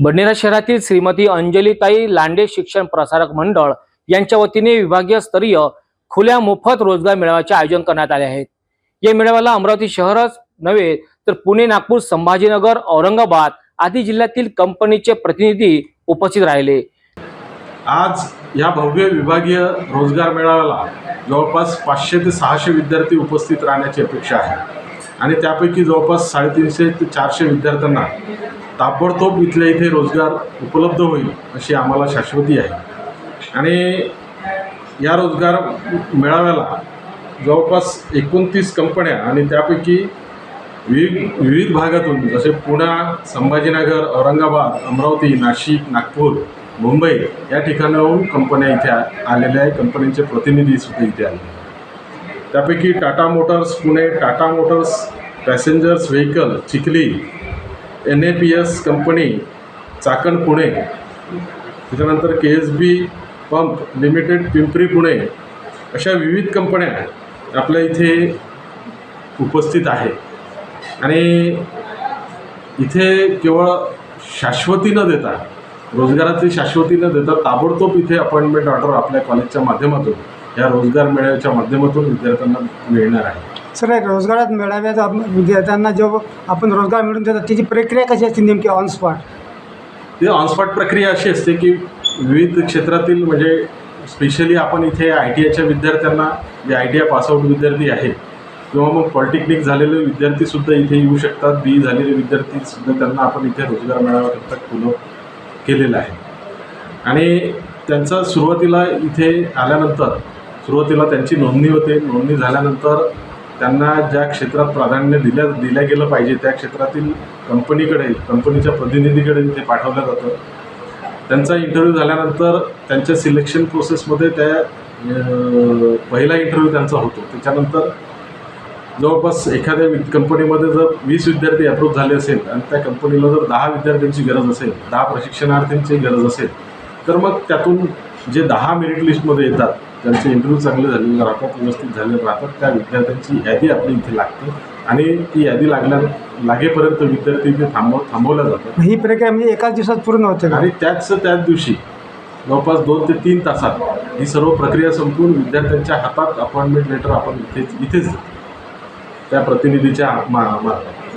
बडनेरा शहरातील श्रीमती अंजलीताई लांडे शिक्षण प्रसारक मंडळ यांच्या वतीने विभागीय स्तरीय खुल्या मोफत रोजगार मेळाव्याचे आयोजन करण्यात आले आहे. या मेळाव्याला अमरावती शहरच नव्हे तर पुणे नागपूर संभाजीनगर औरंगाबाद आदी जिल्ह्यातील कंपनीचे प्रतिनिधी उपस्थित राहिले. आज या भव्य विभागीय रोजगार मेळाव्याला जवळपास पाचशे ते सहाशे विद्यार्थी उपस्थित राहण्याची अपेक्षा आहे. आणि त्यापैकी जवळपास साडेतीनशे ते चारशे विद्यार्थ्यांना ताबडतोब इथल्या इथे रोजगार उपलब्ध होईल अशी आम्हाला शाश्वती आहे. आणि या रोजगार मेळाव्याला जवळपास एकोणतीस कंपन्या आणि त्यापैकी विविध विविध भागातून जसे पुणा संभाजीनगर औरंगाबाद अमरावती नाशिक नागपूर मुंबई या ठिकाणाहून कंपन्या इथे आलेल्या आहे कंपन्यांचे प्रतिनिधी सुद्धा इथे आले त्यापैकी Tata Motors Pune Tata Motors passengers vehicle Chikhali N A P S company Chakan Pune. त्याच्यानंतर K S B pump limited Pimpri Pune. अशा विविध कंपन्या आपल्या इथे उपस्थित आहेत. आणि इथे केवळ शाश्वती न देता रोजगाराची शाश्वती न देता ताबडतोब इथे अपॉइंटमेंट ऑर्डर आपल्या कॉलेजच्या माध्यमातून या रोजगार मेळाव्याच्या माध्यमातून विद्यार्थ्यांना मिळणार आहे. सर रोजगारात मेळाव्यात आप- विद्यार्थ्यांना जो आपण रोजगार मिळून देतात त्याची प्रक्रिया कशी असते नेमकी ऑन स्पॉट ती ऑनस्पॉट प्रक्रिया अशी असते की विविध क्षेत्रातील म्हणजे स्पेशली आपण इथे आय टी आयच्या विद्यार्थ्यांना जे आय टी आय पासआउट विद्यार्थी आहेत किंवा मग पॉलिटेक्निक झालेले विद्यार्थीसुद्धा इथे येऊ शकतात बी झालेले विद्यार्थीसुद्धा त्यांना आपण इथे रोजगार मेळाव्याकरता खुलं केलेलं आहे. आणि त्यांचा सुरुवातीला इथे आल्यानंतर सुरुवातीला त्यांची नोंदणी होते. नोंदणी झाल्यानंतर त्यांना ज्या क्षेत्रात प्राधान्य दिल्या दिल्या गेलं पाहिजे त्या क्षेत्रातील कंपनीकडे कंपनीच्या प्रतिनिधीकडे ते पाठवलं जातं. त्यांचा इंटरव्ह्यू झाल्यानंतर त्यांच्या सिलेक्शन प्रोसेसमध्ये त्या पहिला इंटरव्ह्यू त्यांचा होतो. त्याच्यानंतर जवळपास एखाद्या वि- कंपनीमध्ये जर वीस विद्यार्थी अप्रूव्ह झाले असेल आणि त्या कंपनीला जर दहा विद्यार्थ्यांची गरज असेल दहा प्रशिक्षणार्थींची गरज असेल तर मग त्यातून जे दहा मेरिट लिस्टमध्ये येतात त्यांचे इंटरव्ह्यू चांगले झालेले राहतात व्यवस्थित झालेले राहतात त्या विद्यार्थ्यांची यादी आपली इथे लागते. आणि ती यादी लागल्या लागेपर्यंत विद्यार्थी इथे थांबव थांबवल्या जातात. ही प्रक्रिया म्हणजे एकाच दिवसात पूर्ण होते आणि त्याच त्याच दिवशी जवळपास दोन ते तीन तासात ही सर्व प्रक्रिया संपून विद्यार्थ्यांच्या हातात अपॉइंटमेंट लेटर आपण इथेच इथेच. त्या प्रतिनिधीच्या मा मार्फत